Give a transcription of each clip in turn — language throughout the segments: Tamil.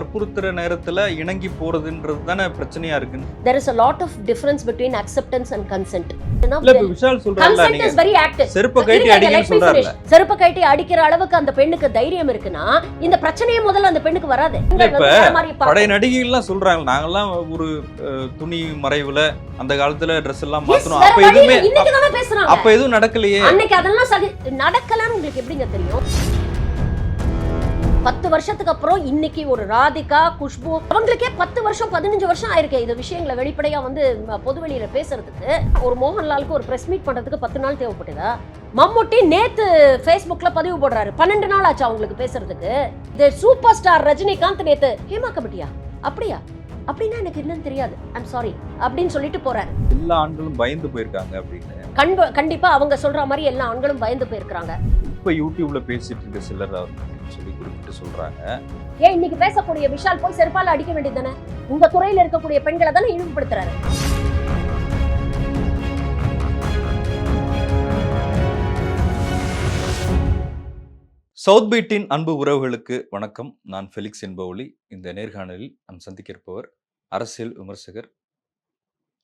வற்புறுத்துற நேரத்துல இணங்கி போறதுன்றது தானே பிரச்சனையா இருக்குன்னு there is a lot of difference between acceptance and consent. இல்ல இப்ப விஷால் சொல்றாங்கல்ல consent நீங்க. is very active. செருப்ப கைட்டி சொல்றாருல. செருப்பு கட்டி அடிக்கிற அளவுக்கு அந்த பெண்ணுக்கு தைரியம் இருக்குன்னா இந்த பிரச்சனையே முதல்ல அந்த பெண்ணுக்கு வராது. இப்ப. படை நடிகைகள்லாம் சொல்றாங்க. நாங்கெல்லாம் ஒரு அஹ், துணி மறைவுல அந்த காலத்துல Dress எல்லாம் மாத்தணும். அப்ப இல்ல. இன்னைக்கு தானே பேசுறாங்க. அப்ப எதுவும் நடக்கலையே. அன்னைக்கு அதெல்லாம் நடக்கலன்னு உங்களுக்கு எப்படிங்க தெரியும்? பத்து வருஷத்துக்கு அப்புறம் இன்னைக்கு ஒரு ராதிகா குஷ்பு அவங்களுக்கே பத்து வருஷம் பதினஞ்சு வருஷம் ஆயிருக்கு. இந்த விஷயங்களை வெளிப்படையா வந்து ம, பொதுவெளியில பேசுறதுக்கு ஒரு மோகன்லாலுக்கு ஒரு பிரஸ் மீட் பண்றதுக்கு பத்து நாள் தேவைப்பட்டதா? மம்முட்டி நேத்து Facebookல பதிவு போடுறாரு. பன்னெண்டு நாள் ஆச்சு அவங்களுக்கு பேசுறதுக்கு. இந்த சூப்பர் ஸ்டார் ரஜினிகாந்த் நேத்து ஹேமா கமிட்டியா அப்படியா? அப்படின்னா எனக்கு என்னன்னு தெரியாது. ஐம் சாரி அப்படின்னு சொல்லிட்டு போறாரு. எல்லா ஆண்களும் பயந்து போயிருக்காங்க அப்படின்னு. கண்டிப்பா அவங்க சொல்ற மாதிரி எல்லா ஆண்களும் பயந்து போயிருக்காங்க இப்ப யூடியூப்ல பேசிட்டு இருக்க சிலர் அப்படின்னு சொல்லி குறிப்பிட்டு சொல்றாங்க. ஏன் இன்னைக்கு பேசக்கூடிய விஷால் போய் செருப்பால அடிக்க வேண்டியது தானே உங்க துறையில இருக்கக்கூடிய பெண்களை தானே இழிவுபடுத்துறாரு. சவுத் பீட்டின் அன்பு உறவுகளுக்கு வணக்கம். நான் ஃபெலிக்ஸ் என்பவொலி. இந்த நேர்காணலில் நாம் சந்திக்க இருப்பவர் அரசியல் விமர்சகர்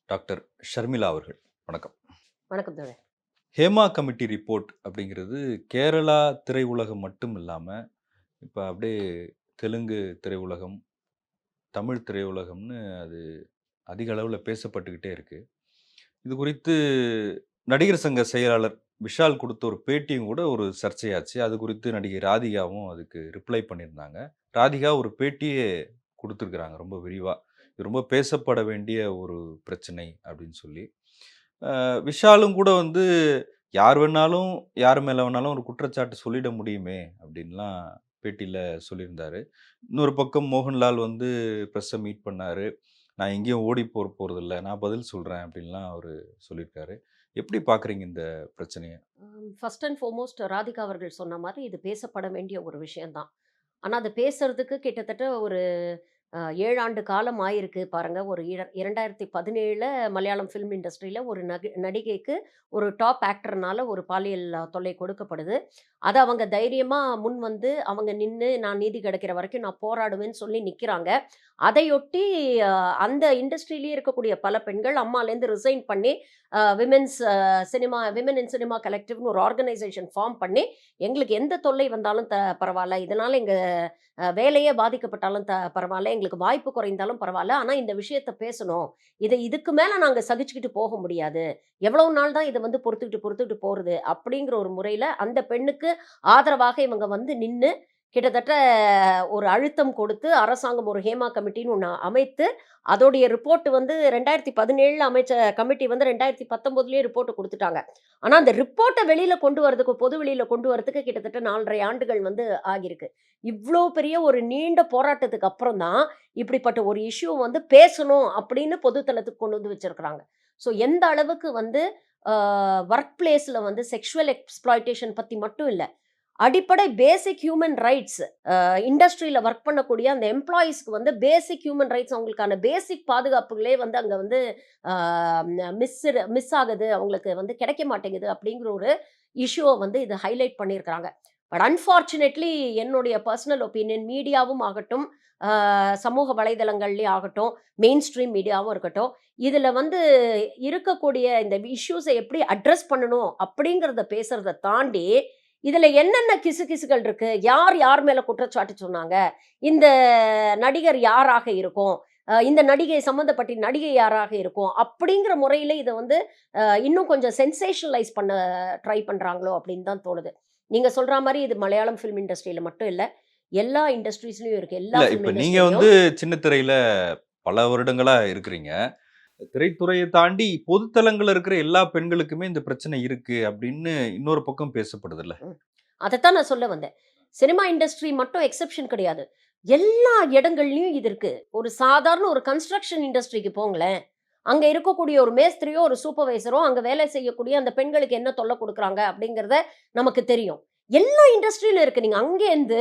டாக்டர் ஷர்மிளா அவர்கள். வணக்கம். வணக்கம் தோழர். ஹேமா கமிட்டி ரிப்போர்ட் அப்படிங்கிறது கேரளா திரையுலகம் மட்டும் இல்லாமல் இப்போ அப்படியே தெலுங்கு திரையுலகம் தமிழ் திரையுலகம்னு அது அதிக அளவில் பேசப்பட்டுக்கிட்டே இருக்குது இது குறித்து நடிகர் சங்க செயலாளர் விஷால் கொடுத்த ஒரு பேட்டியும் கூட ஒரு சர்ச்சையாச்சு. அது குறித்து நடிகை ராதிகாவும் அதுக்கு ரிப்ளை பண்ணியிருந்தாங்க. ராதிகா ஒரு பேட்டியே கொடுத்துருக்குறாங்க ரொம்ப விரிவாக இது ரொம்ப பேசப்பட வேண்டிய ஒரு பிரச்சனை அப்படின்னு சொல்லி. விஷாலும் கூட வந்து யார் வேணாலும் யார் மேலே வேணாலும் ஒரு குற்றச்சாட்டு சொல்லிட முடியுமே அப்படின்லாம் பேட்டியில் சொல்லியிருந்தாரு. இன்னொரு பக்கம் மோகன்லால் வந்து ப்ரெஸ்ஸை மீட் பண்ணார். நான் எங்கேயும் ஓடி போற போகிறதில்ல நான் பதில் சொல்கிறேன் அப்படின்லாம் அவர் சொல்லியிருக்காரு. எப்படி பார்க்குறீங்க இந்த பிரச்சனையை? ஃபர்ஸ்ட் அண்ட் ஃபார்மோஸ்ட் ராதிகா அவர்கள் சொன்ன மாதிரி இது பேசப்பட வேண்டிய ஒரு விஷயம்தான் ஆனால் அது பேசுறதுக்கு கிட்டத்தட்ட ஒரு ஏழாண்டு காலம் ஆயிருக்கு பாருங்க. ஒரு இர- இரண்டாயிரத்தி பதினேழில் மலையாளம் ஃபிலிம் இண்டஸ்ட்ரியில் ஒரு நகை நடிகைக்கு ஒரு டாப் ஆக்டர்னால ஒரு பாலியல் தொல்லை கொடுக்கப்படுது. அதை அவங்க தைரியமாக முன் வந்து அவங்க நின்று நான் நீதி கிடைக்கிற வரைக்கும் நான் போராடுவேன்னு சொல்லி நிற்கிறாங்க அதையொட்டி அந்த இண்டஸ்ட்ரியிலேயே இருக்கக்கூடிய பல பெண்கள் அம்மாலேருந்து ரிசைன் பண்ணி women's cinema women in cinema கலெக்டிவ்னு ஒரு ஆர்கனைசேஷன் ஃபார்ம் பண்ணி எங்களுக்கு எந்த தொல்லை வந்தாலும் த பரவாயில்ல. இதனால் எங்கள் வேலையே பாதிக்கப்பட்டாலும் த பரவாயில்ல எங்களுக்கு வாய்ப்பு குறைந்தாலும் பரவாயில்ல ஆனால் இந்த விஷயத்தை பேசணும். இதை இதுக்கு மேலே நாங்கள் சகிச்சுக்கிட்டு போக முடியாது. எவ்வளவு நாள் தான் இதை வந்து பொறுத்துக்கிட்டு பொறுத்துக்கிட்டு போகிறது அப்படிங்கிற ஒரு முறையில் அந்த பெண்ணுக்கு ஆதரவாக இவங்க வந்து நின்று கிட்டத்தட்ட ஒரு அழுத்தம் கொடுத்து அரசாங்கம் ஒரு ஹேமா கமிட்டின்னு ஒன்று அமைத்து அதோடைய ரிப்போர்ட் வந்து ரெண்டாயிரத்தி பதினேழில் அமைச்ச கமிட்டி வந்து ரெண்டாயிரத்தி பத்தொம்போதுலேயே ரிப்போர்ட் கொடுத்துட்டாங்க. ஆனால் அந்த ரிப்போர்ட்டை வெளியில் கொண்டு வரதுக்கு பொது வெளியில் கொண்டு வரதுக்கு கிட்டத்தட்ட நாலரை ஆண்டுகள் வந்து ஆகியிருக்கு. இவ்வளோ பெரிய ஒரு நீண்ட போராட்டத்துக்கு அப்புறம் தான் இப்படிப்பட்ட ஒரு இஷ்யூ வந்து பேசணும் அப்படின்னு பொதுத்தளத்துக்கு கொண்டு வந்து வச்சுருக்குறாங்க. ஸோ எந்த அளவுக்கு வந்து ஒர்க் பிளேஸில் வந்து செக்ஷுவல் எக்ஸ்ப்ளாய்டேஷன் பற்றி மட்டும் இல்லை அடிப்படை பேசிக் ஹியூமன் ரைட்ஸ் இண்டஸ்ட்ரியில் ஒர்க் பண்ணக்கூடிய அந்த எம்ப்ளாயீஸ்க்கு வந்து பேசிக் ஹியூமன் ரைட்ஸ் அவங்களுக்கான பேசிக் பாதுகாப்புகளே வந்து அங்கே வந்து மிஸ் மிஸ் ஆகுது அவங்களுக்கு வந்து கிடைக்க மாட்டேங்குது அப்படிங்கிற ஒரு இஷ்யூவை வந்து இது ஹைலைட் பண்ணியிருக்கிறாங்க. பட் அன்ஃபார்ச்சுனேட்லி என்னுடைய பர்சனல் ஒப்பீனியன் மீடியாவும் ஆகட்டும் சமூக வலைதளங்கள்லேயும் ஆகட்டும் மெயின் ஸ்ட்ரீம் மீடியாவும் இருக்கட்டும் இதில் வந்து இருக்கக்கூடிய இந்த இஷ்யூஸை எப்படி அட்ரஸ் பண்ணணும் அப்படிங்கிறத பேசுகிறத தாண்டி இதுல என்னென்ன கிசுகிசுகள் இருக்கு? யார் யார் மேல குற்றச்சாட்டு சொன்னாங்க? இந்த நடிகர் யாராக இருக்கும்? இந்த நடிகை சம்மந்தப்பட்ட நடிகை யாராக இருக்கும்? அப்படிங்கிற முறையில இதை வந்து இன்னும் கொஞ்சம் சென்சேஷனலைஸ் பண்ண ட்ரை பண்றாங்களோ அப்படின்னு தான் தோணுது. நீங்க சொல்ற மாதிரி இது மலையாளம் ஃபிலிம் இண்டஸ்ட்ரியில மட்டும் இல்ல. எல்லா இண்டஸ்ட்ரீஸ்லயும் இருக்கு. எல்லா இப்போ நீங்க industry-லயும். வந்து சின்ன திரையில பல வருடங்களா இருக்கிறீங்க. திரைத்துறையை தாண்டி பொதுத்தலங்கள் இருக்கிற எல்லா பெண்களுக்குமே இந்த பிரச்சனை இருக்கு அப்படின்னு இன்னொரு பக்கம் பேசப்படுது இல்லை அதைத்தான் நான் சொல்ல வந்தேன். சினிமா இண்டஸ்ட்ரி மட்டும் எக்ஸெப்ஷன் கிடையாது. எல்லா இடங்கள்லயும் இது இருக்கு. ஒரு சாதாரண ஒரு கன்ஸ்ட்ரக்ஷன் இண்டஸ்ட்ரிக்கு போங்களேன். அங்க இருக்கக்கூடிய ஒரு மேஸ்திரியோ ஒரு சூப்பர்வைசரோ அங்க வேலை செய்யக்கூடிய அந்த பெண்களுக்கு என்ன தொல்லை கொடுக்குறாங்க அப்படிங்கறத நமக்கு தெரியும். எல்லா இண்டஸ்ட்ரியிலும் இருக்கு. நீங்க அங்கேருந்து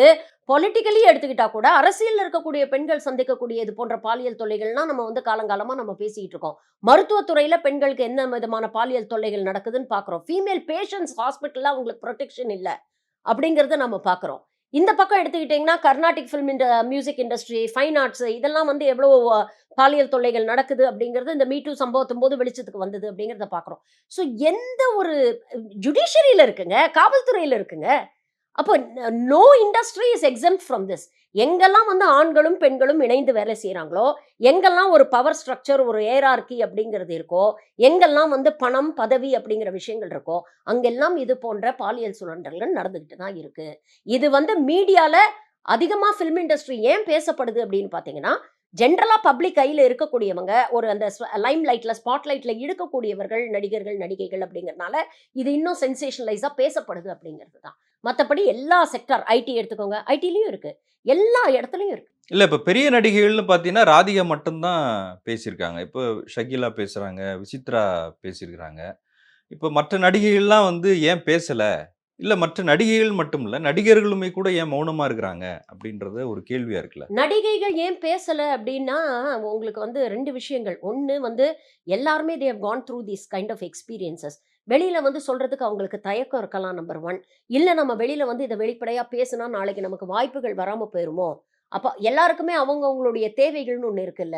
பொலிட்டிக்கலி எடுத்துக்கிட்டா கூட அரசியல் இருக்கக்கூடிய பெண்கள் சந்திக்கக்கூடிய இது போன்ற பாலியல் தொல்லைகள்லாம் நம்ம வந்து காலங்காலமா நம்ம பேசிக்கிட்டு இருக்கோம். மருத்துவத்துறையில பெண்களுக்கு என்ன விதமான பாலியல் தொல்லைகள் நடக்குதுன்னு பாக்குறோம். ஃபீமேல் பேஷண்ட்ஸ் ஹாஸ்பிட்டல்ல அவங்களுக்கு ப்ரொடெக்ஷன் இல்லை அப்படிங்கிறத நம்ம பார்க்குறோம் இந்த பக்கம் எடுத்துக்கிட்டிங்கன்னா கர்நாடிக் ஃபிலிம் இந்த மியூசிக் இண்டஸ்ட்ரி ஃபைன் ஆர்ட்ஸ் இதெல்லாம் வந்து எவ்வளோ பாலியல் தொல்லைகள் நடக்குது அப்படிங்கிறது இந்த மீட்டு சம்பவத்தும் போது வெளிச்சத்துக்கு வந்தது அப்படிங்கிறத பார்க்குறோம். ஸோ எந்த ஒரு ஜுடிஷியரியில் இருக்குங்க காவல்துறையில் இருக்குங்க அப்போ no industry is exempt from this எங்கெல்லாம் வந்து ஆண்களும் பெண்களும் இணைந்து வேலை செய்கிறாங்களோ எங்கெல்லாம் ஒரு பவர் ஸ்ட்ரக்சர் ஒரு ஏரார்கி அப்படிங்கிறது இருக்கோ எங்கெல்லாம் வந்து பணம் பதவி அப்படிங்கிற விஷயங்கள் இருக்கோ அங்கெல்லாம் இது போன்ற பாலியல் சுழன்றல்கள் நடந்துக்கிட்டு தான் இருக்கு. இது வந்து மீடியாவில் அதிகமாக ஃபிலிம் இண்டஸ்ட்ரி ஏன் பேசப்படுது அப்படின்னு பார்த்தீங்கன்னா ஜென்ரலாக பப்ளிக் கையில் இருக்கக்கூடியவங்க ஒரு அந்த லைம் லைட்டில் ஸ்பாட் லைட்டில் இருக்கக்கூடியவர்கள் நடிகர்கள் நடிகைகள் அப்படிங்கிறதுனால இது இன்னும் சென்சேஷனலைஸாக பேசப்படுது அப்படிங்கிறது தான் மற்றபடி எல்லா செக்டார் ஐடி எடுத்துக்கோங்க ஐடிலையும் இருக்குது எல்லா இடத்துலையும் இருக்குது இல்லை இப்போ பெரிய நடிகைகள்னு பார்த்தீங்கன்னா ராதிகா மட்டும்தான் பேசியிருக்காங்க. இப்போ ஷகிலா பேசுகிறாங்க விசித்ரா பேசியிருக்கிறாங்க. இப்போ மற்ற நடிகைகள்லாம் வந்து ஏன் பேசலை இல்லை மற்ற நடிகைகள் மட்டும் இல்லை நடிகர்களுமே கூட ஏன் மௌனமாக இருக்கிறாங்க? அப்படின்றது ஒரு கேள்வியாக இருக்குல்ல. நடிகைகள் ஏன் பேசலை அப்படின்னா உங்களுக்கு வந்து ரெண்டு விஷயங்கள் ஒன்று வந்து எல்லாருமே they have gone through this kind of experiences வெளியில் வந்து சொல்கிறதுக்கு அவங்களுக்கு தயக்கம் இருக்கலாம் நம்பர் ஒன் இல்லை நம்ம வெளியில் வந்து இதை வெளிப்படையாக பேசினா நாளைக்கு நமக்கு வாய்ப்புகள் வராமல் போயிருமோ அப்ப எல்லாருக்குமே அவங்க அவங்களுடைய தேவைகள்னு ஒண்ணு இருக்குல்ல.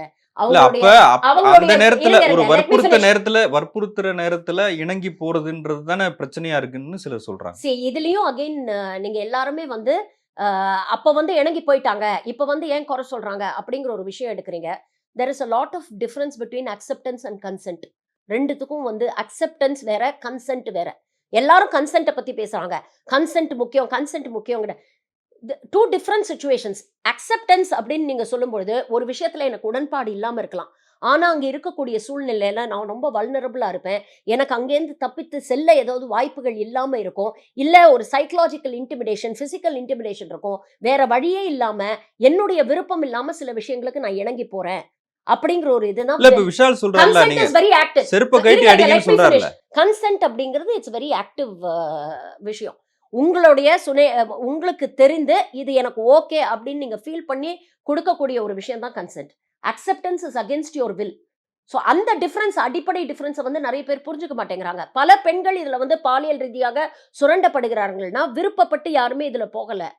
அந்த நேரத்துல ஒரு வற்புறுத்த. நேரத்துல வற்புறுத்துற நேரத்துல இணங்கி போறதுன்றது தானே பிரச்சனையா இருக்குன்னு சிலர் சொல்றாங்க. see இதுலயும் அகைன் நீங்க எல்லாருமே வந்து அப்ப வந்து இணங்கி போயிட்டாங்க. இப்ப வந்து ஏன் குறை சொல்றாங்க? அப்படிங்கிற ஒரு விஷயம் எடுக்கிறீங்க. There is a lot of difference between acceptance and consent ரெண்டுத்துக்கும் வந்து அக்செப்டன்ஸ் வேற கன்சென்ட் வேற. எல்லாரும் கன்சென்ட்டை பத்தி பேசுறாங்க. கன்சென்ட் முக்கியம் கன்சென்ட் முக்கியம் டூ டிஃப்ரெண்ட் சுச்சுவேஷன்ஸ் அக்செப்டன்ஸ் அப்படின்னு நீங்க சொல்லும்பொழுது ஒரு விஷயத்துல எனக்கு உடன்பாடு இல்லாம இருக்கலாம். ஆனா அங்க இருக்கக்கூடிய சூழ்நிலையில நான் ரொம்ப வல்னரபிளா இருப்பேன். எனக்கு அங்கேருந்து தப்பித்து செல்ல ஏதாவது வாய்ப்புகள் இல்லாம இருக்கும். இல்ல ஒரு சைக்கலாஜிக்கல் இன்டிமிடேஷன் பிசிக்கல் இன்டிமிடேஷன் இருக்கும். வேற வழியே இல்லாம என்னுடைய விருப்பம் இல்லாம சில விஷயங்களுக்கு நான் இணங்கி போறேன். அப்படிங்கிற ஒரு இப்ப விஷால் கன்சென்ட் நீங்க. வெரி ஆக்டிவ் செருப்ப கழட்டி அடிங்கன்னு சொல்றாருல. கன்சென்ட் அப்படிங்கிறது இட்ஸ் வெரி ஆக்டிவ் விஷயம். உங்களுடைய சுனே உங்களுக்கு தெரிந்து இது எனக்கு ஓகே அப்படின்னு நீங்கள் ஃபீல் பண்ணி கொடுக்கக்கூடிய ஒரு விஷயம் தான் consent acceptance is against your will so அந்த டிஃப்ரென்ஸ் அடிப்படை டிஃப்ரென்ஸை வந்து நிறைய பேர் புரிஞ்சுக்க மாட்டேங்கிறாங்க. பல பெண்கள் இதில் வந்து பாலியல் ரீதியாக சுரண்டப்படுகிறார்கள்னா விருப்பப்பட்டு யாருமே இதில் போகலை.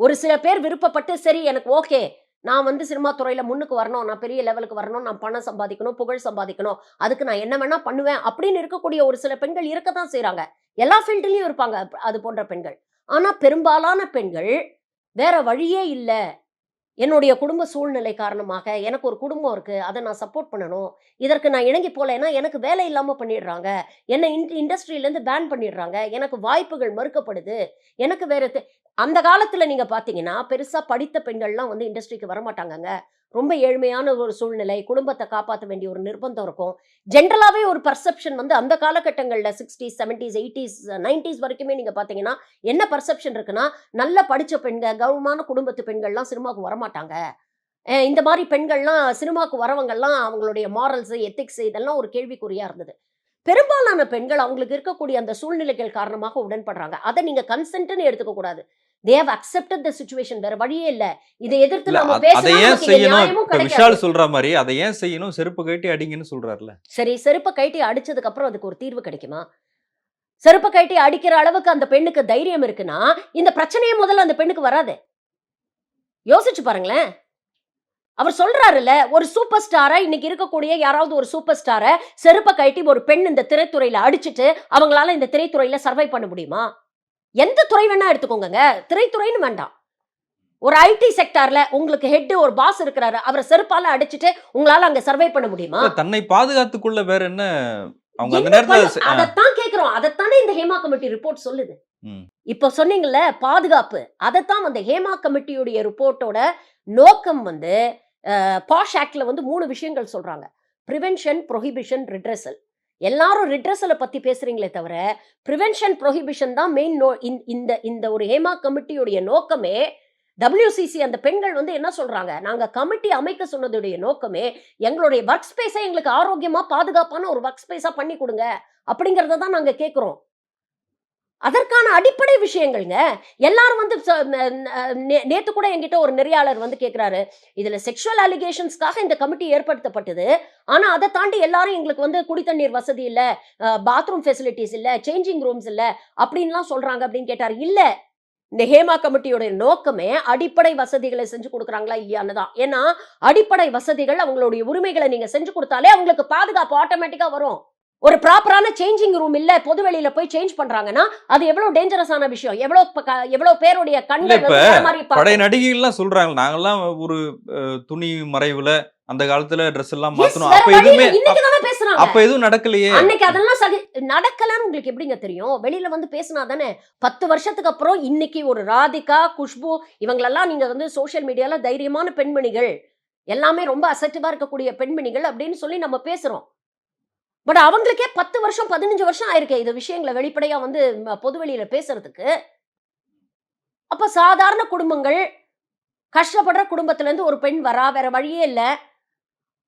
ஒரு சில பேர் விருப்பப்பட்டு சரி எனக்கு ஓகே. நான் வந்து சினிமா துறையில முன்னுக்கு வரணும். நான் பெரிய லெவலுக்கு வரணும். நான் பணம் சம்பாதிக்கணும் புகழ் சம்பாதிக்கணும். அதுக்கு நான் என்ன வேணா பண்ணுவேன். அப்படின்னு இருக்கக்கூடிய ஒரு சில பெண்கள் இருக்க தான் செய்கிறாங்க எல்லா ஃபீல்டுலயும் இருப்பாங்க. அது போன்ற பெண்கள். ஆனா பெரும்பாலான பெண்கள் வேற வழியே இல்ல. என்னுடைய குடும்ப சூழ்நிலை காரணமாக எனக்கு ஒரு குடும்பம் இருக்கு. அதை நான் சப்போர்ட் பண்ணணும். இதற்கு நான் இணங்கி போகலைன்னா எனக்கு வேலை இல்லாம பண்ணிடுறாங்க. என்னை இண்டஸ்ட்ரியில இருந்து பேன் பண்ணிடுறாங்க. எனக்கு வாய்ப்புகள் மறுக்கப்படுது. எனக்கு வேற அந்த காலத்தில் நீங்கள் பார்த்தீங்கன்னா பெருசாக படித்த பெண்கள்லாம் வந்து இண்டஸ்ட்ரிக்கு வரமாட்டாங்கங்க. ரொம்ப ஏழ்மையான ஒரு சூழ்நிலை குடும்பத்தை காப்பாற்ற வேண்டிய ஒரு நிர்பந்தம் இருக்கும். ஜென்ரலாகவே ஒரு பர்செப்ஷன் வந்து அந்த காலகட்டங்களில் சிக்ஸ்டீஸ் செவன்டீஸ் எயிட்டிஸ் நைன்டிஸ் வரைக்குமே நீங்கள் பார்த்தீங்கன்னா என்ன பர்செப்ஷன் இருக்குன்னா நல்ல படித்த பெண்கள் கௌரவமான குடும்பத்து பெண்கள்லாம் சினிமாவுக்கு வரமாட்டாங்க. இந்த மாதிரி பெண்கள்லாம் சினிமாவுக்கு வரவங்கள்லாம் அவங்களுடைய மாரல்ஸ் எத்திக்ஸ் இதெல்லாம் ஒரு கேள்விக்குறியாக இருந்தது. பெரும்பாலான பெண்கள் அவங்களுக்கு இருக்கக்கூடிய அந்த சூழ்நிலைகள் காரணமாக உடன்படுறாங்க. அதை நீங்கள் கன்சென்ட்னு எடுத்துக்க கூடாது they have accepted the situation வேற வழியே இல்ல. இதை எதிர்த்து நம்ம அத- ஏன் செய்யணும். விஷால் சொல்ற மாதிரி அதை ஏன் செய்யணும்? செருப்பு கழட்டி அடிங்கன்னு சொல்றாருல சரி செருப்பை கைட்டி அடிச்சதுக்கு அப்புறம் அதுக்கு ஒரு தீர்வு கிடைக்குமா? செருப்பை கைட்டி அடிக்கிற அளவுக்கு அந்த பெண்ணுக்கு தைரியம் இருக்குன்னா இந்த பிரச்சனையே முதல்ல அந்த பெண்ணுக்கு வராது. யோசிச்சு பாருங்களேன். அவர் சொல்றாருல்ல ஒரு சூப்பர் ஸ்டாரை இன்னைக்கு இருக்கக்கூடிய யாராவது ஒரு சூப்பர் ஸ்டாரை செருப்பை கைட்டி ஒரு பெண் இந்த திரைத்துறையில அடிச்சிட்டு அவங்களால இந்த திரைத்துறையில சர்வை பண்ண முடியுமா? எந்த துறை வேணா எடுத்துக்கோங்க திரைத்துறைன்னு வேண்டாம். ஒரு ஐடி செக்டார்ல உங்களுக்கு ஹெட் ஒரு பாஸ் இருக்கிறாரு அவரை செருப்பால அடிச்சிட்டு உங்களால அங்க சர்வை பண்ண முடியுமா? தன்னை பாதுகாத்துக்குள்ள வேற என்ன? அவங்க அந்த நேரத்துல அதைத்தான் கேக்குறோம். அதைத்தானே இந்த ஹேமா கமிட்டி ரிப்போர்ட் சொல்லுது. இப்ப சொன்னீங்கல்ல பாதுகாப்பு. அதைத்தான் அந்த ஹேமா கமிட்டியுடைய ரிப்போர்ட்டோட நோக்கம் வந்து பாஷ் ஆக்ட்ல வந்து மூணு விஷயங்கள் சொல்றாங்க. ப்ரிவென்ஷன் ப்ரொஹிபிஷன் ரிட்ரஸல் எல்லாரும் ரிட்ரஸலை பற்றி பேசுகிறீங்களே தவிர ப்ரிவென்ஷன் ப்ரொஹிபிஷன் தான் மெயின் நோ இந்த- இந்த இந்த ஒரு ஹேமா கமிட்டியுடைய நோக்கமே டபிள்யூசிசி அந்த பெண்கள் வந்து என்ன சொல்றாங்க? நாங்க கமிட்டி அமைக்க சொன்னதுடைய நோக்கமே எங்களுடைய ஒர்க் ஸ்பேஸை எங்களுக்கு ஆரோக்கியமா பாதுகாப்பான ஒரு ஒர்க் ஸ்பேஸா பண்ணி கொடுங்க அப்படிங்கறத தான் நாங்க கேட்குறோம் அதற்கான அடிப்படை விஷயங்கள்ங்க. எல்லாரும் வந்து நேற்று கூட என்கிட்ட ஒரு நெறியாளர் வந்து கேட்குறாரு இதில் செக்ஷுவல் அலிகேஷன்ஸ்க்காக இந்த கமிட்டி ஏற்படுத்தப்பட்டது. ஆனால் அதை தாண்டி எல்லாரும் எங்களுக்கு வந்து குடித்தண்ணீர் வசதி இல்லை பாத்ரூம் ஃபெசிலிட்டிஸ் இல்லை சேஞ்சிங் ரூம்ஸ் இல்லை அப்படின்லாம் சொல்கிறாங்க அப்படின்னு கேட்டார். இல்லை இந்த ஹேமா கமிட்டியோட நோக்கமே அடிப்படை வசதிகளை செஞ்சு கொடுக்குறாங்களா இல்லையான்னு தான். ஏன்னா அடிப்படை வசதிகள் அவங்களுடைய உரிமைகளை நீங்கள் செஞ்சு கொடுத்தாலே அவங்களுக்கு பாதுகாப்பு ஆட்டோமேட்டிக்காக வரும். ஒரு ப்ராப்பரான சேஞ்சிங் ரூம் இல்ல பொது வெளியில போய் சேஞ்ச் பண்றாங்கன்னா அது எவ்வளவு டேஞ்சரஸான விஷயம்? எவ்வளவு எவ்வளவு பேருடைய கண்கள் படை. நடிகைகள்லாம் சொல்றாங்க. நாங்கெல்லாம் ஒரு துணி மறைவுல அந்த காலத்துல ட்ரெஸ் எல்லாம் மாத்தணும். அப்ப எதுவுமே இல்ல. இன்னைக்கு தானே பேசுறாங்க. அப்ப எதுவும் நடக்கலையே. அன்னைக்கு அதெல்லாம் சரி நடக்கலன்னு உங்களுக்கு எப்படிங்க தெரியும்? வெளியில வந்து பேசினா தானே பத்து வருஷத்துக்கு அப்புறம் இன்னைக்கு ஒரு ராதிகா குஷ்பு இவங்களெல்லாம் நீங்க வந்து சோஷியல் மீடியால தைரியமான பெண்மணிகள். எல்லாமே ரொம்ப அசட்டிவா இருக்கக்கூடிய பெண்மணிகள் அப்படின்னு சொல்லி நம்ம பேசுறோம். பட் அவங்களுக்கே பத்து வருஷம் பதினஞ்சு வருஷம் ஆயிருக்கு இது விஷயங்களை வெளிப்படையா வந்து பொதுவெளியில் பேசுறதுக்கு. அப்ப சாதாரண குடும்பங்கள் கஷ்டப்படுற குடும்பத்துல இருந்து ஒரு பெண் வரா வேற வழியே இல்லை.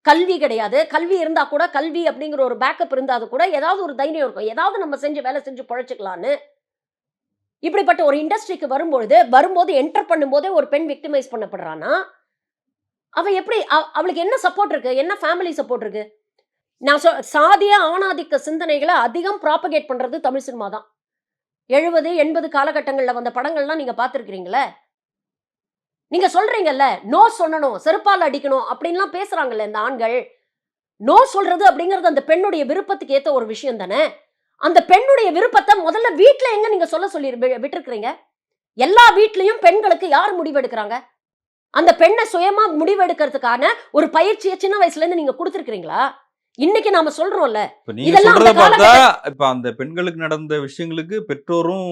கல்வி கிடையாது. கல்வி இருந்தா கூட கல்வி அப்படிங்கிற ஒரு பேக்கப் இருந்தாது கூட ஏதாவது ஒரு தைரியம் இருக்கும். ஏதாவது நம்ம செஞ்சு வேலை செஞ்சு பழைச்சிக்கலான்னு. இப்படிப்பட்ட ஒரு இண்டஸ்ட்ரிக்கு வரும்பொழுது வரும்போது என்டர் பண்ணும்போதே ஒரு பெண் விக்டிமைஸ் பண்ணப்படுறானா அவ எப்படி அவ- அவளுக்கு என்ன சப்போர்ட் இருக்கு? என்ன ஃபேமிலி சப்போர்ட் இருக்கு? நான் சொ சாதிய ஆணாதிக்க சிந்தனைகளை அதிகம் ப்ராப்பகேட் பண்ணுறது தமிழ் சினிமா தான். எழுபது எண்பது காலகட்டங்களில் வந்த படங்கள்லாம் நீங்கள் பார்த்துருக்கிறீங்களே? நீங்கள் சொல்கிறீங்கல்ல நோ சொல்லணும் செருப்பால் அடிக்கணும் அப்படின்லாம் பேசுகிறாங்கல்ல இந்த ஆண்கள். நோ சொல்கிறது அப்படிங்கிறது அந்த பெண்ணுடைய விருப்பத்துக்கு ஏற்ற ஒரு விஷயம் தானே? அந்த பெண்ணுடைய விருப்பத்தை முதல்ல வீட்டில் எங்கே நீங்கள் சொல்ல சொல்லி விட்டுருக்குறீங்க? எல்லா வீட்லேயும் பெண்களுக்கு யார் முடிவெடுக்கிறாங்க? அந்த பெண்ணை சுயமாக முடிவெடுக்கிறதுக்கான ஒரு பயிற்சியை சின்ன வயசுலேருந்து நீங்கள் கொடுத்துருக்குறீங்களா? இன்னைக்கு நாம சொல்றோம்ல. இதெல்லாம் பார்த்தா இப்ப அந்த பெண்களுக்கு நடந்த விஷயங்களுக்கு பெற்றோரும்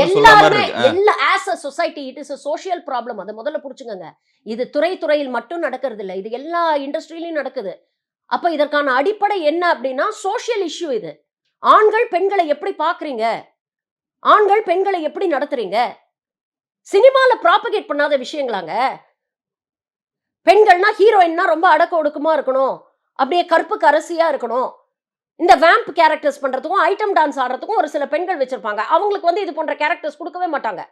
மாதிரி எல்லாருமே எல்லா as a society it is a social problem அதை முதல்ல புரிச்சுக்கோங்க இது துறை துறையில் மட்டும் நடக்கிறது இல்ல. இது எல்லா இண்டஸ்ட்ரியிலையும் நடக்குது. அப்ப இதற்கான அடிப்படை என்ன அப்படின்னா சோஷியல் இஷ்யூ இது. ஆண்கள் பெண்களை எப்படி பாக்குறீங்க ஆண்கள் பெண்களை எப்படி நடத்துறீங்க? சினிமால ப்ராபகேட் பண்ணாத விஷயங்களாங்க. பெண்கள்னா ஹீரோயின்னா ரொம்ப அடக்க ஒடுக்கமா இருக்கணும். அப்படியே கருப்பு கரசியா இருக்கணும். இந்த வேம்ப் கேரக்டர்ஸ் பண்றதுக்கும் ஐட்டம் டான்ஸ் ஆடுறதுக்கும் ஒரு சில பெண்கள் வச்சிருப்பாங்க. அவங்களுக்கு வந்து இது போன்ற கேரக்டர்ஸ் கொடுக்கவே மாட்டாங்க.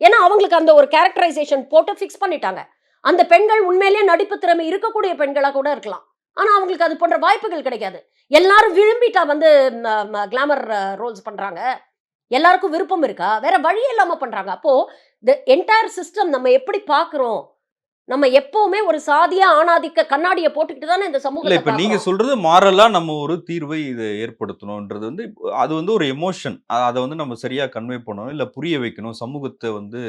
ஏன்னா அவங்களுக்கு அந்த ஒரு கேரக்டரைசேஷன் போட்டு ஃபிக்ஸ் பண்ணிட்டாங்க. அந்த பெண்கள் உண்மையிலேயே நடிப்பு திறமை இருக்கக்கூடிய பெண்களாக கூட இருக்கலாம். ஆனா அவங்களுக்கு அது போன்ற வாய்ப்புகள் கிடைக்காது. எல்லாரும் விரும்பிட்டா வந்து கிளாமர் ரோல்ஸ் பண்றாங்க. எல்லாருக்கும் விருப்பம் இருக்கா? வேற வழி இல்லாம பண்றாங்க. அப்போ த என்டையர் சிஸ்டம் நம்ம எப்படி பாக்குறோம்? நம்ம எப்பவுமே ஒரு சாதிய ஆணாதிக்க கண்ணாடியை போட்டுக்கிட்டு தானே இந்த சமூகத்தை இப்ப நீங்க. சொல்றது மாறலா நம்ம ஒரு தீர்வை இதை ஏற்படுத்தணும்ன்றது வந்து அது வந்து ஒரு எமோஷன் அதை வந்து நம்ம சரியா கன்வே பண்ணணும் இல்ல புரிய வைக்கணும் சமூகத்தை வந்து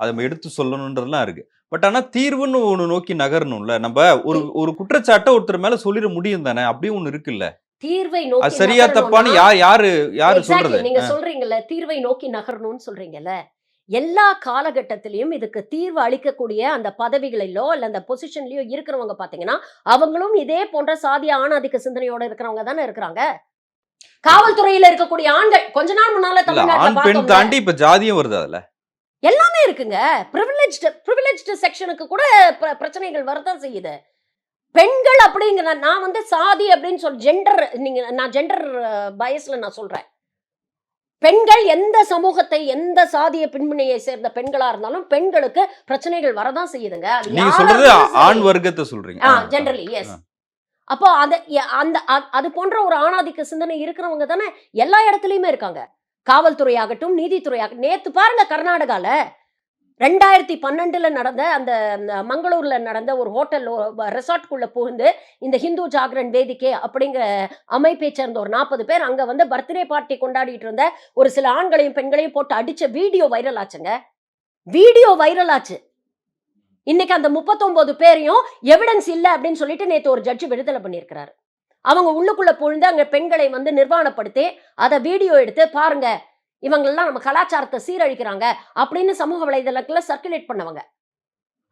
அதை நம்ம எடுத்து சொல்லணுன்றதுலாம் இருக்கு. பட் ஆனா தீர்வுன்னு ஒண்ணு நோக்கி நகரணும்ல. நம்ம ஒரு ஒரு குற்றச்சாட்டை ஒருத்தர் மேல சொல்லிட முடியும் தானே? அப்படியும் ஒண்ணு இருக்குல்ல. தீர்வை நோக்கி சரியா தப்பான்னு யார் யாரு யாரு. சொல்றது நீங்க சொல்றீங்கல்ல தீர்வை நோக்கி நகரணும்னு சொல்றீங்கல்ல. எல்லா காலகட்டத்திலையும் இதுக்கு தீர்வு அளிக்கக்கூடிய அந்த பதவிகளிலோ இல்ல அந்த பொசிஷன்லயோ இருக்கிறவங்க பாத்தீங்கன்னா அவங்களும் இதே போன்ற சாதிய ஆணாதிக்க சிந்தனையோட இருக்கிறவங்க தானே இருக்கிறாங்க. காவல்துறையில இருக்கக்கூடிய ஆண்கள் கொஞ்ச நாள் முன்னால தமிழ்நாட்டுல தாண்டி இப்ப ஜாதியும் வருது அதுல. எல்லாமே இருக்குங்க. ப்ரிவிலேஜ்டு ப்ரிவிலேஜ்டு செக்ஷனுக்கு கூட பிர- பிரச்சனைகள் வரதான் செய்யுது. பெண்கள் அப்படிங்கிற நான் வந்து சாதி அப்படின்னு சொல்லி ஜெண்டர் நீங்க நான் ஜெண்டர் பயஸ்ல நான் சொல்றேன். பெண்கள் எந்த சமூகத்தை எந்த சாதிய பின்மணியை சேர்ந்த பெண்களா இருந்தாலும் பெண்களுக்கு பிரச்சனைகள் வரதான் செய்யுதுங்க நீங்க சொல்றது. ஆண் வர்க்கத்தை சொல்றீங்க. Generally yes. அப்போ அது அந்த அது போன்ற ஒரு ஆணாதிக்க சிந்தனை இருக்கிறவங்க தானே எல்லா இடத்துலயுமே இருக்காங்க காவல்துறை ஆகட்டும் நீதித்துறை ஆகட்டும் நேத்து பாருங்க கர்நாடகால ரெண்டாயிரத்தி பன்னெண்டில் நடந்த அந்த மங்களூரில் நடந்த ஒரு ஹோட்டல் ரெசார்ட்குள்ளே புகுந்து இந்த ஹிந்து ஜாகரன் வேதிக்கை அப்படிங்கிற அமைப்பை சேர்ந்த ஒரு நாற்பது பேர் அங்கே வந்து பர்த்டே பார்ட்டி கொண்டாடிட்டு இருந்த ஒரு சில ஆண்களையும் பெண்களையும் போட்டு அடித்த வீடியோ வைரல் ஆச்சுங்க. வீடியோ வைரல் ஆச்சு. இன்னைக்கு அந்த முப்பத்தொம்போது பேரையும் எவிடன்ஸ் இல்லை அப்படின்னு சொல்லிட்டு நேற்று ஒரு ஜட்ஜு விடுதலை பண்ணியிருக்கிறாரு. அவங்க உள்ளுக்குள்ளே புழுந்து அங்கே பெண்களை வந்து நிர்வாணப்படுத்தி அதை வீடியோ எடுத்து பாருங்கள் இவங்கெல்லாம் நம்ம கலாச்சாரத்தை சீரழிக்கிறாங்க அப்படின்னு சமூக வலைதளத்துல சர்க்குலேட் பண்ணவங்க.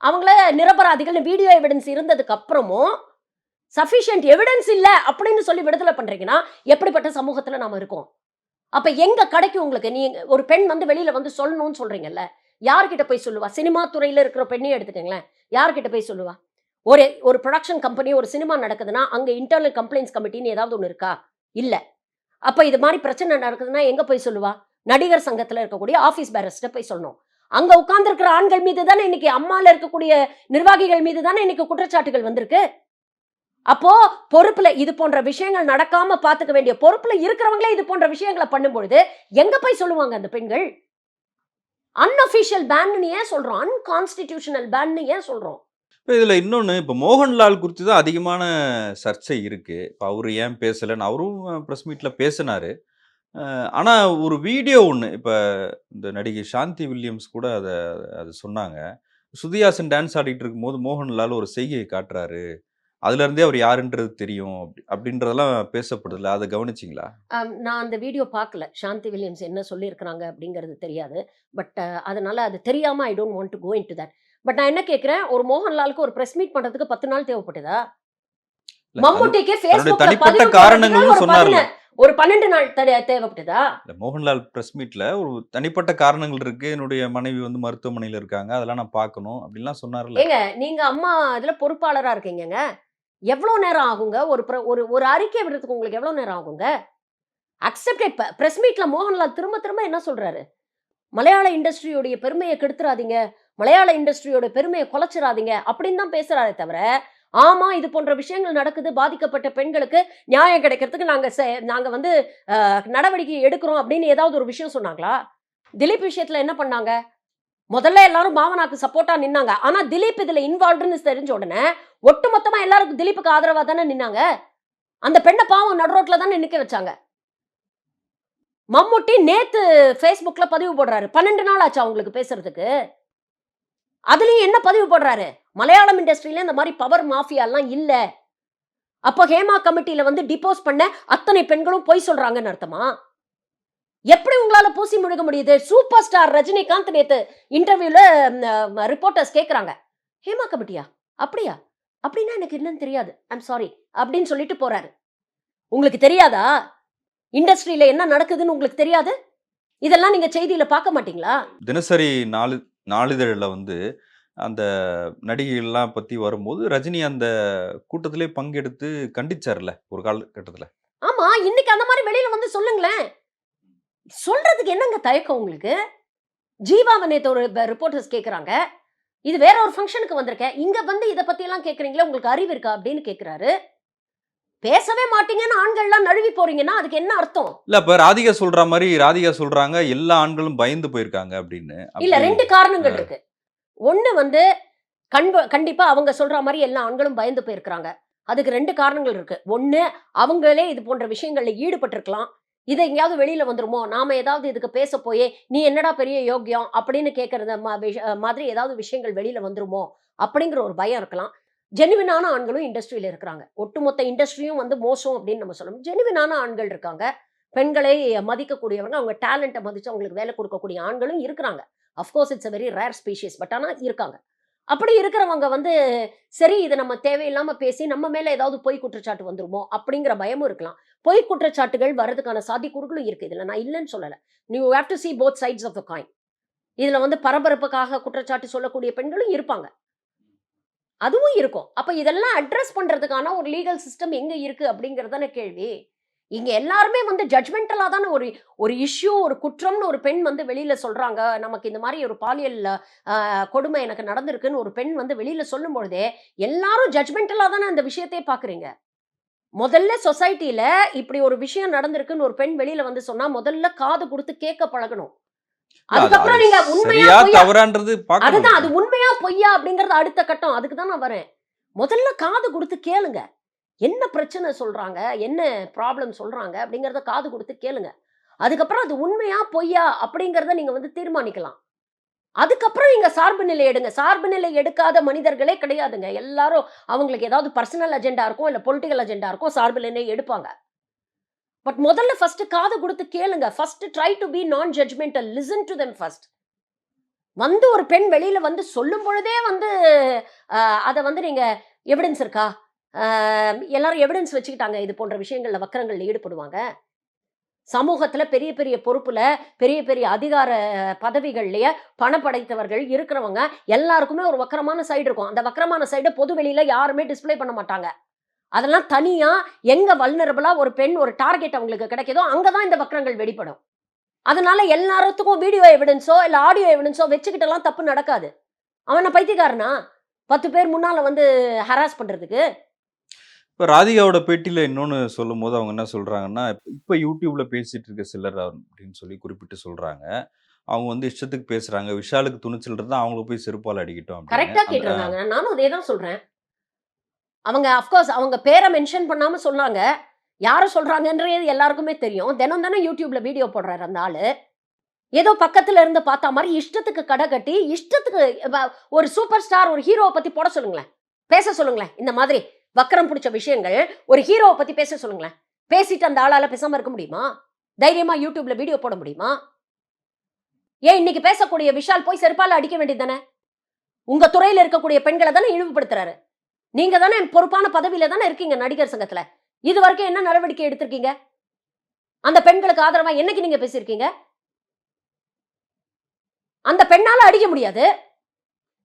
அவங்கள நிரபராதிகள்னு வீடியோ எவிடன்ஸ் இருந்ததுக்கு அப்புறமும் சஃபிஷியன்ட் எவிடன்ஸ் இல்ல அப்படின்னு சொல்லி விடுதலை பண்றீங்கன்னா எப்படிப்பட்ட சமூகத்துல நாம இருக்கோம்? அப்ப எங்க கிடைக்கும் உங்களுக்கு நீங்க ஒரு பெண் வந்து வெளியில வந்து சொல்லணும்னு சொல்றீங்கல்ல யார்கிட்ட போய் சொல்லுவா? சினிமா துறையில இருக்கிற பெண்ணையும் எடுத்துக்கங்களேன். யார்கிட்ட போய் சொல்லுவா? ஒரு ஒரு ப்ரொடக்ஷன் கம்பெனி ஒரு சினிமா நடக்குதுன்னா அங்க இன்டர்னல் கம்ப்ளைண்ட்ஸ் கமிட்டின்னு ஏதாவது ஒன்று இருக்கா? இல்ல. அப்ப இது மாதிரி பிரச்சனை நடக்குதுன்னா எங்க போய் சொல்லுவா? நடிகர் சங்கத்தில் இருக்கக்கூடிய ஆஃபீஸ் பேரஸ்ட்டை போய் சொல்லணும். அங்க உட்கார்ந்துருக்கிற ஆண்கள் மீது தானே இன்னைக்கு அம்மால இருக்கக்கூடிய நிர்வாகிகள் மீது தானே இன்னைக்கு குற்றச்சாட்டுகள் வந்திருக்கு? அப்போ பொறுப்புல இது போன்ற விஷயங்கள் நடக்காம பாத்துக்க வேண்டிய பொறுப்புல இருக்கிறவங்களே இது போன்ற விஷயங்களை பண்ணும்பொழுது எங்க போய் சொல்லுவாங்க அந்த பெண்கள்? அன்அஃபிஷியல் பேன்னு ஏன் சொல்றோம்? அன்கான்ஸ்டிடியூஷனல் பேன்னு ஏன் சொல்றோம்? இப்போ இதில் இன்னொன்று இப்போ மோகன்லால் குறித்து தான் அதிகமான சர்ச்சை இருக்குது இப்போ அவர் ஏன் பேசலைன்னு அவரும் ப்ரெஸ் மீட்டில் பேசினார். ஆனால் ஒரு வீடியோ ஒன்று இப்போ இந்த நடிகை சாந்தி வில்லியம்ஸ் கூட அதை அது சொன்னாங்க. சுதியாசன் டான்ஸ் ஆடிட்டு இருக்கும்போது மோகன்லால் ஒரு செய்கையை காட்டுறாரு. அதுலேருந்தே அவர் யாருன்றது தெரியும். அப்படி அப்படின்றதெல்லாம் பேசப்படுதுல்ல. அதை கவனிச்சிங்களா? நான் அந்த வீடியோ பார்க்கல. சாந்தி வில்லியம்ஸ் என்ன சொல்லியிருக்கிறாங்க அப்படிங்கிறது தெரியாது. பட் அதனால அது தெரியாம I don't want to go into that. But நான் என்ன கேட்குறேன்? ஒரு மோகன்லாலுக்கு ஒரு பிரஸ் மீட் பண்றதுக்கு பத்து நாள் தேவைப்பட்டதா? மம்முட்டிக்கு தனிப்பட்ட பதிவு காரணங்களும் சொன்னார்ல. ஒரு பன்னெண்டு நாள் தேவைப்பட்டதா? மோகன்லால் ப்ரெஸ் மீட்ல ஒரு தனிப்பட்ட காரணங்கள் இருக்கு. என்னுடைய மனைவி வந்து மருத்துவமனையில் இருக்காங்க. அதெல்லாம் நான் பார்க்கணும் அப்படின்லாம் சொன்னார்ல. ஏங்க நீங்க அம்மா இதுல பொறுப்பாளரா இருக்கீங்கங்க? எவ்வளவு நேரம் ஆகுங்க? ஒரு ஒரு ஒரு அறிக்கை விடுறதுக்கு உங்களுக்கு எவ்வளவு நேரம் ஆகுங்க? அக்செப்டட் பிரஸ் மீட்ல மோகன்லால் திரும்ப திரும்ப என்ன சொல்றாரு? மலையாள இண்டஸ்ட்ரியோடைய பெருமையை கெடுத்துறாதீங்க. மலையாள இண்டஸ்ட்ரியோட பெருமையை குலைச்சிடாதீங்க அப்படின்னு தான் பேசுறாரே தவிர ஆமா இது போன்ற விஷயங்கள் நடக்குது. பாதிக்கப்பட்ட பெண்களுக்கு நியாயம் கிடைக்கிறதுக்கு நாங்க செ- நாங்க வந்து நடவடிக்கை எடுக்கிறோம் அப்படின்னு ஏதாவது ஒரு விஷயம் சொன்னாங்களா? திலீப் விஷயத்துல என்ன பண்ணாங்க? முதல்ல எல்லாரும் பாவனாக்கு சப்போர்ட்டா நின்னாங்க. ஆனா திலீப் இதுல இன்வால்வ்டுன்னு தெரிஞ்ச உடனே ஒட்டு மொத்தமா எல்லாருக்கும் திலீப்புக்கு ஆதரவா தானே நின்னாங்க? அந்த பெண்ணை பாவம் நடுரோட்ல தானே நிக்க வச்சாங்க. மம்முட்டி நேத்து Facebookல பதிவு போடுறாரு. பன்னெண்டு நாள் ஆச்சு அவங்களுக்கு பேசுறதுக்கு. அதுலயும் என்ன பதிவு போடுறாரு? மலையாளம் இண்டஸ்ட்ரியில இந்த மாதிரி பவர் மாஃபியாலாம் இல்ல. அப்போ ஹேமா கமிட்டியில வந்து டிபோஸ் பண்ண அத்தனை பெண்களும் பொய் சொல்றாங்கன்னு அர்த்தமா? எப்படி உங்களால பூசி முழுக முடியுது? சூப்பர் ஸ்டார் ரஜினிகாந்த் நேத்து இன்டர்வியூல ரிப்போர்ட்டர்ஸ் கேக்குறாங்க. ஹேமா கமிட்டியா? அப்படியா? அப்படின்னா எனக்கு என்னன்னு தெரியாது. ஐம் சாரி அப்படின்னு சொல்லிட்டு போறாரு. உங்களுக்கு தெரியாதா? இண்டஸ்ட்ரியில என்ன நடக்குதுன்னு உங்களுக்கு தெரியாது? இதெல்லாம் நீங்க செய்தியில பார்க்க மாட்டீங்களா? தினசரி நாளு நாளிதழில் வந்து அந்த நடிகைகள்லாம் பற்றி வரும்போது ரஜினி அந்த கூட்டத்திலே பங்கெடுத்து கண்டிச்சார்ல ஒரு காலகட்டத்தில். ஆமா இன்னைக்கு அந்த மாதிரி வெளியில வந்து சொல்லுங்களேன். சொல்றதுக்கு என்னங்க தயக்கம் உங்களுக்கு? ஜீவாவை நேத்து ஒரு ரிப்போர்ட்டர்ஸ் கேக்குறாங்க. இது வேற ஒரு ஃபங்க்ஷனுக்கு வந்திருக்கேன். இங்க வந்து இத பத்தி எல்லாம் கேக்குறீங்களே? உங்களுக்கு அறிவு இருக்கா? அப்படின்னு கேக்குறாரு. பேசவே மாட்டீங்கன்னு ஆண்கள்லாம் நழுவி போறீங்கன்னா அதுக்கு என்ன அர்த்தம்? இல்லை இப்போ ராதிகா சொல்ற மாதிரி ராதிகா சொல்றாங்க எல்லா ஆண்களும் பயந்து போயிருக்காங்க அப்படின்னு. இல்ல ரெண்டு காரணங்கள் இருக்கு. ஒன்று வந்து கண்ப கண்டிப்பா அவங்க சொல்ற மாதிரி எல்லா ஆண்களும் பயந்து போயிருக்கிறாங்க. அதுக்கு ரெண்டு காரணங்கள் இருக்கு. ஒன்று அவங்களே இது போன்ற விஷயங்கள்ல ஈடுபட்டிருக்கலாம். இது எங்கேயாவது வெளியில வந்துருமோ? நாம ஏதாவது இதுக்கு பேச போயே நீ என்னடா பெரிய யோக்கியம்? அப்படின்னு கேட்குறத மாதிரி ஏதாவது விஷயங்கள் வெளியில வந்துருமோ? அப்படிங்கிற ஒரு பயம் இருக்கலாம். ஜெனுவினான ஆண்களும் இண்டஸ்ட்ரியில இருக்கிறாங்க. ஒட்டுமொத்த இண்டஸ்ட்ரியும் வந்து மோசம் அப்படின்னு நம்ம சொல்லணும் ஜெனுவினான ஆண்கள் இருக்காங்க. பெண்களை மதிக்கக்கூடியவங்க அவங்க டேலண்ட்டை மதித்து அவங்களுக்கு வேலை கொடுக்கக்கூடிய ஆண்களும் இருக்கிறாங்க. Of course it's a very rare species but ஆனால் இருக்காங்க. அப்படி இருக்கிறவங்க வந்து சரி இது நம்ம தேவையில்லாமல் பேசி நம்ம மேலே ஏதாவது பொய் குற்றச்சாட்டு வந்துருமோ அப்படிங்கிற பயமும் இருக்கலாம். பொய் குற்றச்சாட்டுகள் வர்றதுக்கான சாத்தியக்கூறுகளும் இருக்குது இதில் நான் இல்லைன்னு சொல்லலை. நீ have to see both sides of the coin இதில் வந்து பரபரப்புக்காக குற்றச்சாட்டு சொல்லக்கூடிய பெண்களும் இருப்பாங்க. அதுவும் இருக்கும். அப்போ இதெல்லாம் அட்ரஸ் பண்ணுறதுக்கான ஒரு லீகல் சிஸ்டம் எங்கே இருக்கு அப்படிங்கிறதான கேள்வி. இங்க எல்லாருமே வந்து ஜட்மெண்டலா தானே ஒரு ஒரு இஷ்யூ ஒரு குற்றம்னு ஒரு பெண் வந்து வெளியில சொல்றாங்க. நமக்கு இந்த மாதிரி ஒரு பாலியல் கொடுமை எனக்கு நடந்திருக்குன்னு ஒரு பெண் வந்து வெளியில சொல்லும் பொழுதே எல்லாரும் ஜட்மெண்டலா தானே அந்த விஷயத்தையே பாக்குறீங்க. முதல்ல சொசைட்டில இப்படி ஒரு விஷயம் நடந்திருக்குன்னு ஒரு பெண் வெளியில வந்து சொன்னா முதல்ல காது கொடுத்து கேட்க பழகணும். அதுக்கப்புறம் அது நீங்க உண்மையா தவறான்றது அதுதான் அது உண்மையா பொய்யா அப்படிங்கறது அடுத்த கட்டம். அதுக்கு தான் நான் வரேன். முதல்ல காது கொடுத்து கேளுங்க. என்ன பிரச்சனை சொல்கிறாங்க என்ன ப்ராப்ளம் சொல்கிறாங்க அப்படிங்கிறத காது கொடுத்து கேளுங்க. அதுக்கப்புறம் அது உண்மையா பொய்யா அப்படிங்கிறத நீங்கள் வந்து தீர்மானிக்கலாம். அதுக்கப்புறம் நீங்கள் சார்பு நிலை எடுங்க. சார்பு நிலை எடுக்காத மனிதர்களே கிடையாதுங்க. எல்லாரும் அவங்களுக்கு ஏதாவது பர்சனல் அஜெண்டா இருக்கும் இல்லை பொலிட்டிக்கல் அஜெண்டா இருக்கும் சார்பு நிலை எடுப்பாங்க. பட் முதல்ல ஃபர்ஸ்ட் காது கொடுத்து கேளுங்க. First try to be non judgmental listen to them first வந்து ஒரு பெண் வெளியில வந்து சொல்லும் பொழுதே வந்து அதை வந்து நீங்க எவிடன்ஸ் இருக்கா? எல்லாரும் எவிடன்ஸ் வச்சுக்கிட்டாங்க இது போன்ற விஷயங்களில் வக்கரங்களில் ஈடுபடுவாங்க. சமூகத்தில் பெரிய பெரிய பொறுப்பில் பெரிய பெரிய அதிகார பதவிகள்லையே பணம் படைத்தவர்கள் இருக்கிறவங்க எல்லாருக்குமே ஒரு வக்கரமான சைடு இருக்கும். அந்த வக்கரமான சைடை பொது வெளியில் யாருமே டிஸ்ப்ளே பண்ண மாட்டாங்க. அதெல்லாம் தனியாக எங்கே வல்னரபுளாக ஒரு பெண் ஒரு டார்கெட் அவங்களுக்கு கிடைக்கிதோ அங்கே தான் இந்த வக்கரங்கள் வெளிப்படும். அதனால எல்லாத்துக்கும் வீடியோ எவிடன்ஸோ இல்லை ஆடியோ எவிடன்ஸோ வச்சுக்கிட்டெல்லாம் தப்பு நடக்காது. அவனை பைத்தியக்காரனா? பத்து பேர் முன்னால் வந்து ஹராஸ் பண்ணுறதுக்கு இப்போ ராதிகாவோட பேட்டியில் இன்னொன்று சொல்லும் போது அவங்க என்ன சொல்கிறாங்கன்னா இப்போ யூடியூப்ல பேசிட்டு இருக்க சிலர் அப்படின்னு சொல்லி குறிப்பிட்டு சொல்கிறாங்க அவங்க வந்து இஷ்டத்துக்கு பேசுறாங்க. விஷாலுக்கு துணிச்சல் இருந்தா அவங்கள போய் செருப்பால் அடிக்கட்டும் அப்படின்னு. கரெக்டா அந்த- கேட்டிருந்தாங்க. நானும் அதே தான் சொல்றேன். அவங்க அஃப்கோர்ஸ் அவங்க பேரை மென்ஷன் பண்ணாம சொன்னாங்க. யாரை சொல்றாங்கன்றது எல்லாருக்குமே தெரியும். தினம் தினம் யூடியூப்ல வீடியோ போடுறாரு அந்த ஆளு. ஏதோ பக்கத்துல இருந்து பார்த்தா மாதிரி இஷ்டத்துக்கு கடை கட்டி இஷ்டத்துக்கு ஒரு சூப்பர் ஸ்டார் ஒரு ஹீரோவை பத்தி போட சொல்லுங்களேன். பேச சொல்லுங்களேன். இந்த மாதிரி. வக்கரம் பிடிச்ச விஷயங்கள் ஒரு ஹீரோவை பத்தி பேச சொல்லுங்களேன். பேசிட்டு அந்த ஆளால பேசாம இருக்க முடியுமா? தைரியமா யூடியூப்ல வீடியோ போட முடியுமா? ஏன் இன்னைக்கு பேசக்கூடிய விஷால் போய் செருப்பால அடிக்க வேண்டியது தானே? உங்க துறையில இருக்கக்கூடிய பெண்களை தானே இழிவுபடுத்துறாரு. நீங்க தானே பொறுப்பான பதவியில தானே இருக்கீங்க நடிகர் சங்கத்துல. இது வரைக்கும் என்ன நடவடிக்கை எடுத்திருக்கீங்க? அந்த பெண்களுக்கு ஆதரவா என்னைக்கு நீங்க பேசியிருக்கீங்க? அந்த பெண்ணால அடிக்க முடியாது.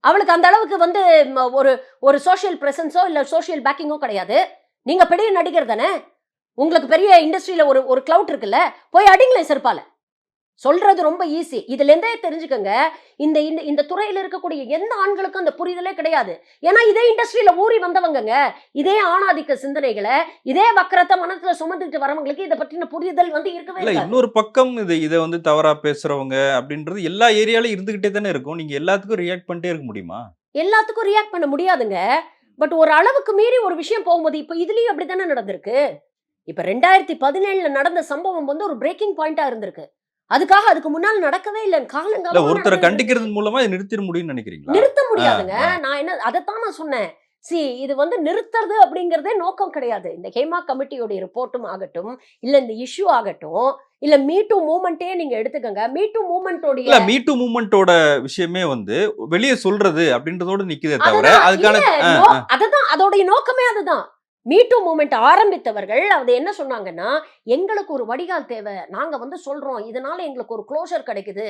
அவளுக்கு அந்த அளவுக்கு வந்து ம, ஒரு ஒரு சோஷியல் ப்ரெசன்ஸோ இல்லை சோஷியல் பேக்கிங்கோ கிடையாது. நீங்கள் பெரிய நடிகர் தானே? உங்களுக்கு பெரிய இண்டஸ்ட்ரியில ஒரு ஒரு கிளவுட் இருக்குல்ல? போய் அடிங்களேன் செருப்பால. சொல்றது ரொம்ப ஈஸி இதுல இருந்தே தெரிஞ்சுக்கங்க இந்த இந்த- துறையில இருக்கக்கூடிய எந்த ஆண்களுக்கும் அந்த புரிதலே கிடையாது. ஏன்னா இதே இண்டஸ்ட்ரியில ஊறி வந்தவங்கங்க இதே ஆணாதிக்க சிந்தனைகளை இதே வக்கரத்தை மனசுல சுமந்துட்டு வரவங்களுக்கு இதை பற்றின புரிதல் வந்து இருக்கவே இல்ல இன்னொரு பக்கம் இது இதை வந்து தவறா பேசுறவங்க அப்படின்றது எல்லா ஏரியாலையும் இருந்துகிட்டே தானே இருக்கும். நீங்க எல்லாத்துக்கும் ரியாக்ட் பண்ணிட்டே இருக்க முடியுமா? எல்லாத்துக்கும் ரியாக்ட் பண்ண முடியாதுங்க. பட் ஒரு அளவுக்கு மீறி ஒரு விஷயம் போகும்போது இப்போ இதுலயும் அப்படித்தானே நடந்திருக்கு? இப்ப ரெண்டாயிரத்தி பதினேழுல நடந்த சம்பவம் வந்து ஒரு பிரேக்கிங் பாயிண்டா இருந்திருக்கு. அதுக்காக அதுக்கு முன்னால் நடக்கவே இல்லை இல்ல காலங்காலமா ஒருத்தரை கண்டிக்கிறது மூலமா நிறுத்திட முடியும்னு நினைக்கிறீங்களா? நிறுத்த முடியாதுங்க. நான் என்ன அதைத்தான் நான் சொன்னேன். சி இது வந்து நிறுத்துறது அப்படிங்கறதே நோக்கம் கிடையாது. இந்த ஹேமா கமிட்டியோட ரிப்போர்ட்டும் ஆகட்டும் இல்ல இந்த இஷ்யூ ஆகட்டும் இல்ல மீட்டு மூமெண்ட்டே நீங்க எடுத்துக்கங்க. மீட்டு இல்ல மூமெண்டோடைய மீட்டு மூமெண்டோட விஷயமே வந்து வெளியே சொல்றது அப்படின்றதோட நிக்குதே தவிர அதுக்கான இல்ல. அதுதான் அதோடைய நோக்கமே அதுதான். மீட்டு மூமெண்ட் ஆரம்பித்தவர்கள் அதை என்ன சொன்னாங்கன்னா எங்களுக்கு ஒரு வடிகால் தேவை. நாங்க வந்து சொல்றோம் இதனால எங்களுக்கு ஒரு க்ளோஷர் கிடைக்குது.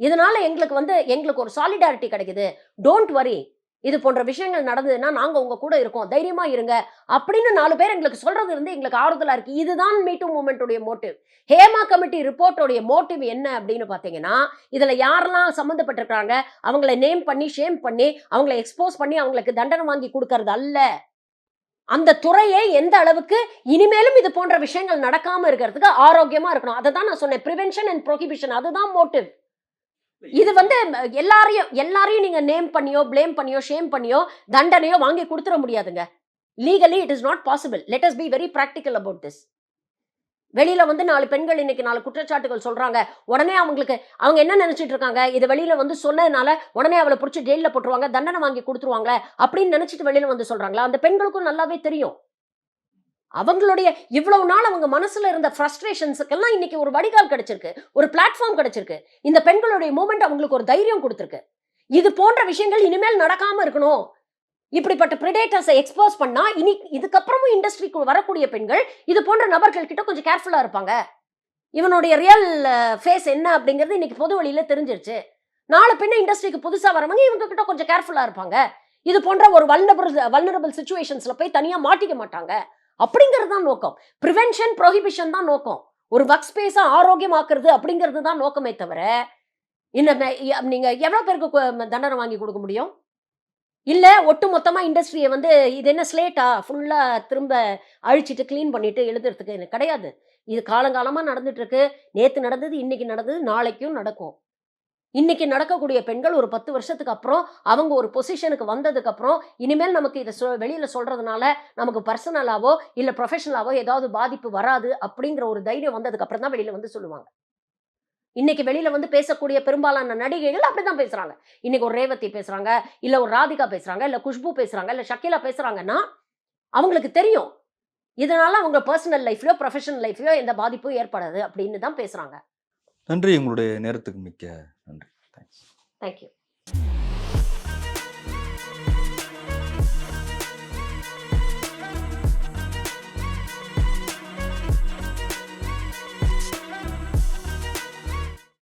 இதனால எங்களுக்கு வந்து எங்களுக்கு ஒரு சாலிடாரிட்டி கிடைக்குது. டோன்ட் வரி இது போன்ற விஷயங்கள் நடந்ததுன்னா நாங்க உங்க கூட இருக்கோம். தைரியமா இருங்க. அப்படின்னு நாலு பேர் எங்களுக்கு சொல்றது இருந்து எங்களுக்கு ஆறுதலா இருக்கு. இதுதான் மீட்டு மூமெண்ட்டுடைய மோட்டிவ் ஹேமா கமிட்டி ரிப்போர்ட்டோடைய மோட்டிவ் என்ன அப்படின்னு பாத்தீங்கன்னா இதுல யாரெல்லாம் சம்மந்தப்பட்டிருக்காங்க அவங்கள நேம் பண்ணி ஷேம் பண்ணி அவங்கள எக்ஸ்போஸ் பண்ணி அவங்களுக்கு தண்டனை வாங்கி கொடுக்கறது அல்ல. அந்த துறையை எந்த அளவுக்கு இனிமேலும் இது போன்ற விஷயங்கள் நடக்காம இருக்கிறதுக்கு ஆரோக்கியமா இருக்கணும். அதை தான் நான் சொன்னேன். ப்ரிவென்ஷன் அண்ட் ப்ரொஹிபிஷன் அதுதான் மோட்டிவ் இது வந்து எல்லாரையும் எல்லாரையும் நீங்க நேம் பண்ணியோ ப்ளேம் பண்ணியோ ஷேம் பண்ணியோ தண்டனையோ வாங்கி கொடுத்துட முடியாதுங்க. Legally it is not possible let us be very practical about this வெளியில வந்து நாலு பெண்கள் இன்னைக்கு நாலு குற்றச்சாட்டுகள் சொல்றாங்க. உடனே அவங்களுக்கு அவங்க என்ன நினச்சிட்டு இருக்காங்க? இது வெளியில வந்து சொன்னதுனால உடனே அவளை பிடிச்சி ஜெயிலில் போட்டுருவாங்க தண்டனை வாங்கி கொடுத்துருவாங்க அப்படின்னு நினச்சிட்டு வெளியில வந்து சொல்றாங்களா? அந்த பெண்களுக்கும் நல்லாவே தெரியும். அவங்களுடைய இவ்வளவு நாள் அவங்க மனசுல இருந்த ஃப்ரஸ்ட்ரேஷன்ஸுக்கெல்லாம் இன்னைக்கு ஒரு வடிகால் கிடைச்சிருக்கு ஒரு பிளாட்ஃபார்ம் கிடைச்சிருக்கு. இந்த பெண்களுடைய மூமெண்ட் அவங்களுக்கு ஒரு தைரியம் கொடுத்துருக்கு. இது போன்ற விஷயங்கள் இனிமேல் நடக்காம இருக்கணும். இப்படிப்பட்ட பிரிடேட்டர்ஸை எக்ஸ்போஸ் பண்ணா இனி இதுக்கப்புறமும் இண்டஸ்ட்ரிக்கு வரக்கூடிய பெண்கள் இது போன்ற நபர்கள் கிட்ட கொஞ்சம் கேர்ஃபுல்லாக இருப்பாங்க. இவனுடைய ரியல் ஃபேஸ் என்ன அப்படிங்கிறது இன்னைக்கு பொது வழியில தெரிஞ்சிருச்சு. நாலு பெண்ணை இண்டஸ்ட்ரிக்கு புதுசாக வரவங்க இவங்க கிட்ட கொஞ்சம் கேர்ஃபுல்லாக இருப்பாங்க. இது போன்ற ஒரு வல்னபிள் வல்னரபிள் சுச்சுவேஷன்ஸில் போய் தனியாக மாட்டிக்க மாட்டாங்க. அப்படிங்கிறது தான் நோக்கம். ப்ரிவென்ஷன் ப்ரொஹிபிஷன் தான் நோக்கம். ஒரு ஒர்க் ஸ்பேஸை ஆரோக்கியமாக்குறது அப்படிங்கிறது தான் நோக்கமே தவிர இந்த நீங்கள் எவ்வளோ பேருக்கு தண்டனை வாங்கி கொடுக்க முடியும்? இல்லை ஒட்டு மொத்தமாக இண்டஸ்ட்ரியை வந்து இது என்ன ஸ்லேட்டா ஃபுல்லாக திரும்ப அழிச்சிட்டு க்ளீன் பண்ணிட்டு எழுதுறதுக்கு எனக்கு கிடையாது. இது காலங்காலமாக நடந்துட்டுருக்கு. நேற்று நடந்தது இன்னைக்கு நடந்தது நாளைக்கும் நடக்கும். இன்னைக்கு நடக்கக்கூடிய பெண்கள் ஒரு பத்து வருஷத்துக்கு அப்புறம் அவங்க ஒரு பொசிஷனுக்கு வந்ததுக்கப்புறம் இனிமேல் நமக்கு இதை சொ வெளியில் சொல்கிறதுனால நமக்கு பர்சனலாவோ இல்லை ப்ரொஃபஷனலாவோ ஏதாவது பாதிப்பு வராது அப்படிங்கிற ஒரு தைரியம் வந்ததுக்கப்புறம் தான் வெளியில் வந்து சொல்லுவாங்க. இன்னைக்கு வெளியில வந்து பேசக்கூடிய பெரும்பாலான நடிகைகள் அப்படிதான் பேசுறாங்க. இன்னைக்கு ஒரு ரேவதி பேசுறாங்க இல்ல ஒரு ராதிகா பேசுறாங்க இல்ல குஷ்பு பேசுறாங்க இல்ல ஷக்கீலா பேசுறாங்கன்னா அவங்களுக்கு தெரியும். இதனால அவங்க பர்சனல் லைஃப்லயோ ப்ரொஃபஷனல் லைஃப்லயோ எந்த பாதிப்பும் ஏற்படாது அப்படின்னு தான் பேசுறாங்க. நன்றி உங்களுடைய நேரத்துக்கு மிக்க நன்றி. Thanks thank you